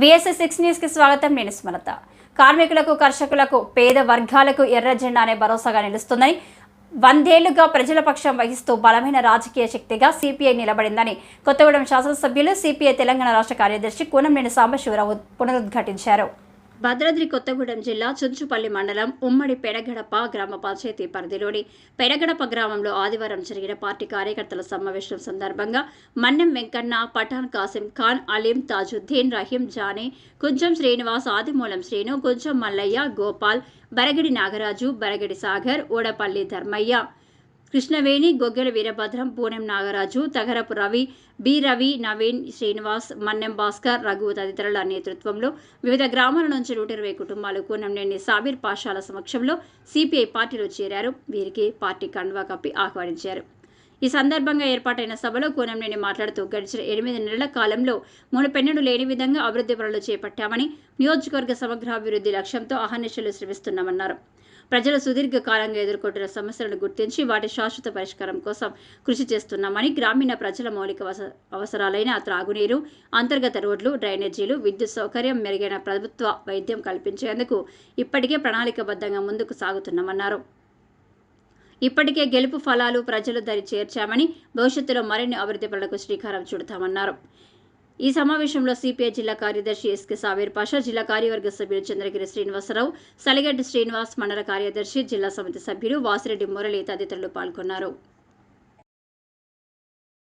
VSS six న్యూస్కి స్వాగతం. నేను స్మరత కార్మికులకు కర్షకులకు పేద వర్గాలకు ఎర్ర జెండా అనే భరోసాగా నిలుస్తుందని వందేళ్ళుగా ప్రజల పక్షం వహిస్తూ బలమైన రాజకీయ శక్తిగా సిపిఐ నిలబడిందని కొత్తగూడెం శాసనసభ్యులు సిపిఐ తెలంగాణ రాష్ట్ర కార్యదర్శి కూనంనేని సాంబశివరావు పునరుద్ఘాటించారు. భద్రాద్రి కొత్తగూడెం జిల్లా చుంచుపల్లి మండలం ఉమ్మడి పెడగడప గ్రామ పంచాయతీ పరిధిలోని పెడగడప గ్రామంలో ఆదివారం జరిగిన పార్టీ కార్యకర్తల సమావేశం సందర్భంగా మన్నెం వెంకన్న పఠాన్ కాసిం ఖాన్ అలీం తాజుద్దీన్ రహీం జానీ కుంజం శ్రీనివాస్ ఆదిమూలం శ్రీను కుంజం మల్లయ్య గోపాల్ బరగడి నాగరాజు బరగడి సాగర్ ఓడపల్లి ధర్మయ్య. కృష్ణవేణి గొగ్గెల వీరభద్రం పూనెం నాగరాజు తగరపు రవి బి రవి నవీన్ శ్రీనివాస్ మన్నెం భాస్కర్ రఘు తదితరుల నేతృత్వంలో వివిధ గ్రామాల నుంచి నూట ఇరవై కుటుంబాలు కూనంనేని సాబీర్ పాషాల సమక్షంలో సిపిఐ పార్టీలో చేరారు. వీరికి పార్టీ కండువా కప్పి ఆహ్వానించారు. ఈ సందర్భంగా ఏర్పాటైన సభలో కోనంనేని మాట్లాడుతూ గడిచిన ఎనిమిది నెలల కాలంలో మునుపెన్నడూ లేని విధంగా అభివృద్ధి పనులు చేపట్టామని నియోజకవర్గ సమగ్రాభివృద్ధి లక్ష్యంతో అహర్నిశలు శ్రమిస్తున్నామన్నారు. ప్రజలు సుదీర్ఘకాలంగా ఎదుర్కొంటున్న సమస్యలను గుర్తించి వాటి శాశ్వత పరిష్కారం కోసం కృషి చేస్తున్నామని గ్రామీణ ప్రజల మౌలిక అవసరాలైన త్రాగునీరు అంతర్గత రోడ్లు డ్రైనేజీలు విద్యుత్ సౌకర్యం మెరుగైన ప్రభుత్వ వైద్యం కల్పించేందుకు ఇప్పటికే ప్రణాళికబద్ధంగా ముందుకు సాగుతున్నామన్నారు. ఇప్పటికే గెలుపు ఫలాలు ప్రజలు దరి చేర్చామని భవిష్యత్తులో మరిన్ని అభివృద్ధి పనులకు శ్రీకారం చుడతామన్నారు. ఈ సమావేశంలో సిపిఐ జిల్లా కార్యదర్శి ఎస్కే సావేర్ పాషా జిల్లా కార్యవర్గ సభ్యులు చంద్రగిరి శ్రీనివాసరావు సలిగడ్డ శ్రీనివాస్ మండల కార్యదర్శి జిల్లా సమితి సభ్యులు వాసిరెడ్డి మురళి తదితరులు పాల్గొన్నారు.